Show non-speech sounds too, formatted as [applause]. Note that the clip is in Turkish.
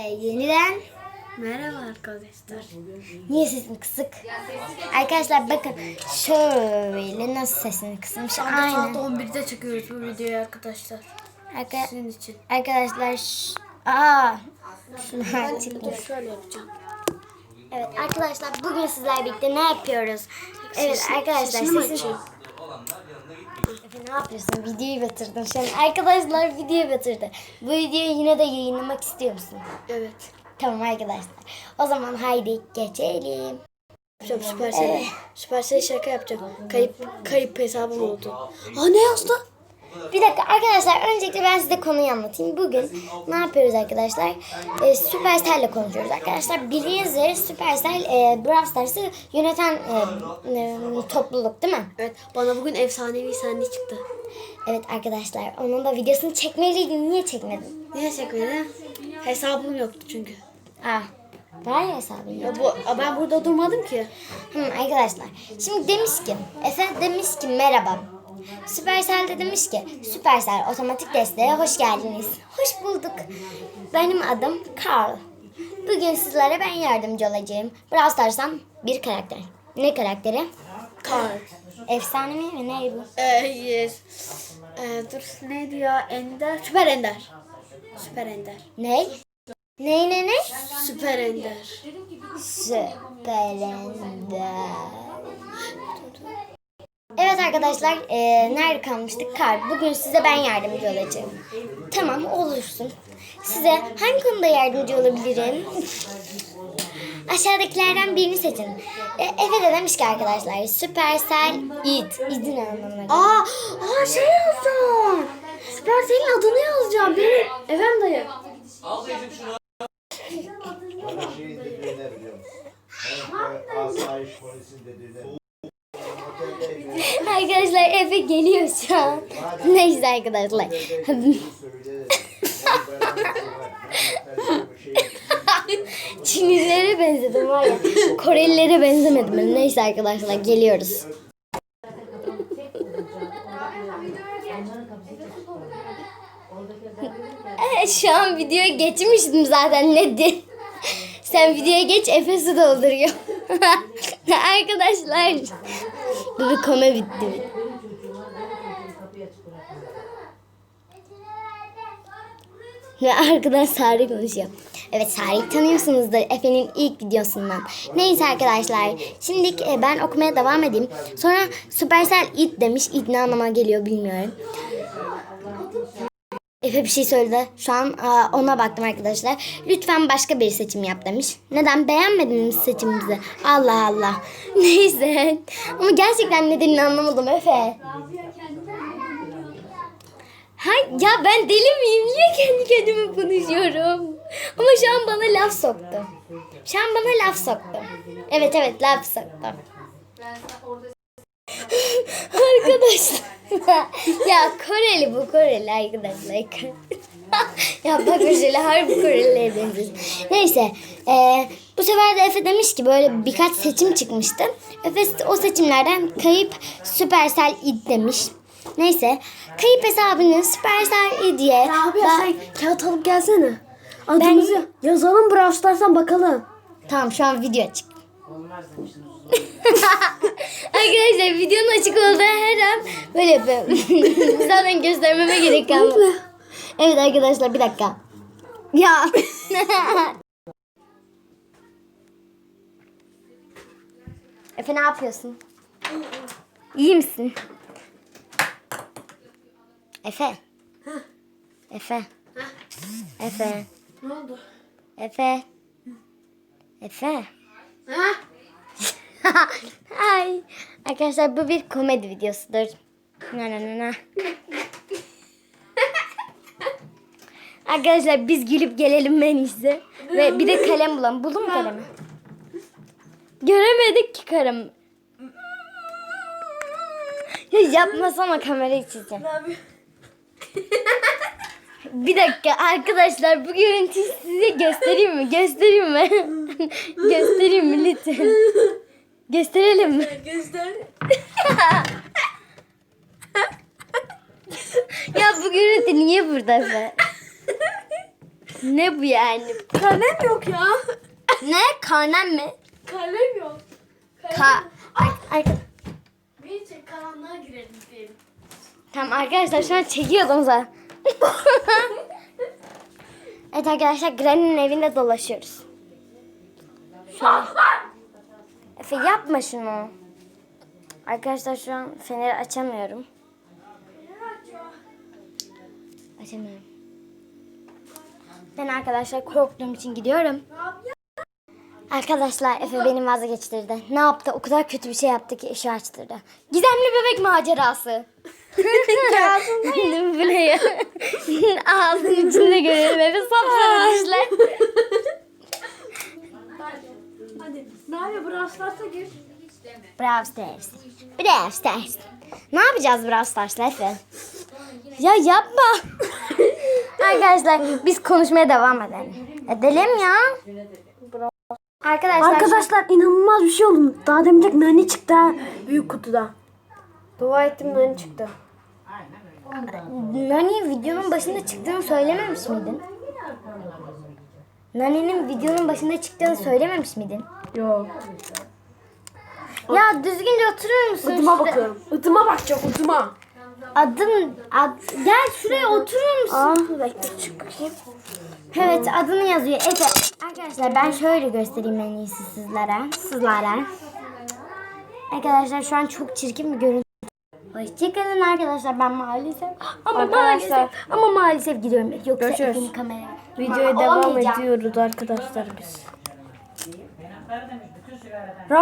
Ee, yeniden Merhaba arkadaşlar. niye sesin kısık? Arkadaşlar bakın şöyle nasıl sesini kısmış. Saat Aynen. 11'de çekiyoruz bu videoyu arkadaşlar. Arka- Sizin için. arkadaşlar aa şunu. Dur şöyle yapacağım. Evet arkadaşlar bugün sizlerle birlikte ne yapıyoruz? Evet arkadaşlar sesini mi sesin- açayım? Efe ne yapıyorsun? Videoyu batırdın şu an. Arkadaşlar videoyu batırdı. Bu videoyu yine de yayınlamak istiyor musun? Evet. Tamam arkadaşlar. O zaman haydi geçelim. Yapacağım Süpersel. Evet. Süpersel şaka yapacağım. Kayıp kayıp hesabım oldu. Aa ne yazdı? Bir dakika arkadaşlar öncelikle ben size konuyu anlatayım. Bugün ne yapıyoruz arkadaşlar? Ee, Supercell'le konuşuyoruz arkadaşlar. Bildiğiniz üzere Supercell e, Brawl Stars'ı yöneten e, e, topluluk değil mi? Evet bana bugün efsanevi sahne çıktı. Evet arkadaşlar onun da videosunu çekmeliydim. Niye çekmedin? Niye çekmedi? Hesabım yoktu çünkü. Ah var ya hesabın ya. Bu ben burada durmadım ki. Hı, arkadaşlar şimdi demiş ki Efe demiş ki merhaba. Supercell de demiş ki Supercell otomatik desteğe hoş geldiniz. Hoş bulduk. Benim adım Carl. Bugün sizlere ben yardımcı olacağım. Brawl Stars'tan bir karakter. Ne karakteri? Kar. Efsane mi? Ne bu? Ee, yes. Ee, dur neydi ya? Ender. Süper Ender. Süper Ender. Ne? Ne ne ne? Süper Ender. Süperender. Evet arkadaşlar, e, nerede kalmıştık? Kar. Bugün size ben yardımcı olacağım. Tamam, olursun. Size hangi konuda yardımcı olabilirim? [laughs] Aşağıdakilerden birini seçin. E, Efe de demiş ki arkadaşlar, Supercell id. İdin anlamına geliyor. Aa, aa şey yazacağım. Süpersel'in adını yazacağım. Benim Efendim dayı. Dediğine biliyor musun? Evet, Asayiş polisin dediğine. Arkadaşlar Efe geliyor şu an. Neyse arkadaşlar. Söyle. [laughs] Çinlilere benzedim var ya. Korelilere benzemedim. Neyse arkadaşlar geliyoruz. [laughs] Şu an videoya geçmiştim zaten ne di? Sen videoya geç Efes'i dolduruyor. [laughs] Arkadaşlar. Bir kome bitti. Ve arkadan Sari konuşuyor. Evet Sari'yi tanıyorsunuzdur Efe'nin ilk videosundan. Neyse arkadaşlar. Şimdi e, ben okumaya devam edeyim. Sonra Supercell it demiş. It ne anlama geliyor bilmiyorum. Efe bir şey söyledi. Şu an aa, ona baktım arkadaşlar. Lütfen başka bir seçim yap demiş. Neden? Beğenmedin mi seçimimizi? Allah Allah. [laughs] Neyse. Ama gerçekten nedenini anlamadım Efe. Ha, ya ben deli miyim? Niye kendi kendime konuşuyorum? Ama şu an bana laf soktu. Şu an bana laf soktu. Evet evet laf soktu. Arkadaşlar. ya Koreli bu Koreli arkadaşlar. ya bak şöyle harbi Koreli'ye benziyorsun. Neyse. eee, bu sefer de Efe demiş ki böyle birkaç seçim çıkmıştı. Efe o seçimlerden kayıp Supercell id demiş. Neyse. Kayıp hesabını Supercell id diye. Abi ba- sen kağıt alıp gelsene. Adımızı yazalım Brawl Stars'tan bakalım. Tamam şu an video açık. [laughs] Arkadaşlar videonun açık olduğu her an böyle yapıyorum. [laughs] Zaten göstermeme gerek kalmadı. Evet arkadaşlar bir dakika. Ya. [laughs] Efe ne yapıyorsun? İyi misin? Efe. Efe. Efe. Ne oldu? Efe. Efe. Ha? [laughs] Ay. Arkadaşlar bu bir komedi videosudur. Na na na na. [laughs] Arkadaşlar biz gülüp gelelim en iyisi. Ve bir de kalem bulalım. Buldun mu kalemi? Göremedik ki kalem. Ya yapmasana kamerayı çizeceğim. [laughs] Bir dakika arkadaşlar bu görüntüyü size göstereyim mi? Göstereyim mi? göstereyim mi lütfen? Gösterelim mi? Göster. Ya bu görüntü niye burada be? Ne bu yani? Kalem yok ya. Ne? Karnem mi? Kalem yok. Ka Ar- ar- Neyse karanlığa girelim diyelim. Tamam arkadaşlar şu an çekiyordum [laughs] zaten. evet arkadaşlar Granny'nin evinde dolaşıyoruz. Şöyle. Efe yapma şunu. Arkadaşlar şu an feneri açamıyorum. Açamıyorum. Ben arkadaşlar korktuğum için gidiyorum. Arkadaşlar Efe beni vazgeçtirdi. Ne yaptı? O kadar kötü bir şey yaptı ki ışığı açtırdı. Gizemli bebek macerası. Bu ne ya? Ağzının içinde görüyorum. Efe sapsarı dişler. [laughs] Nerede Brawl Stars'a gir. Brawl Stars. Brawl Stars. Ne yapacağız Brawl Stars'la Efe? Ya yapma. [laughs] Arkadaşlar biz konuşmaya devam edelim. Edelim ya. Arkadaşlar, Arkadaşlar inanılmaz bir şey oldu. Daha demeyecek nani çıktı ha. Büyük kutuda. Dua ettim nani çıktı. Nani videonun başında çıktığını söylememiş miydin? Nani'nin videonun başında çıktığını söylememiş miydin? Yok. Ya düzgünce oturur musun? Itıma şurada? bakıyorum. Itıma bakacağım ıtıma. Adım, ad, gel şuraya oturur musun? Aa, bekle çık bakayım. Evet adını yazıyor. Efe. Arkadaşlar ben şöyle göstereyim en iyisi sizlere. Sizlere. Arkadaşlar şu an çok çirkin bir görüntü. Hoşçakalın arkadaşlar ben maalesef ama Arkadaşlar. maalesef ama maalesef gidiyorum. Yoksa Görüşürüz. Kamera. Videoya devam ediyoruz arkadaşlar biz. Karadeniz bütün sigaradan.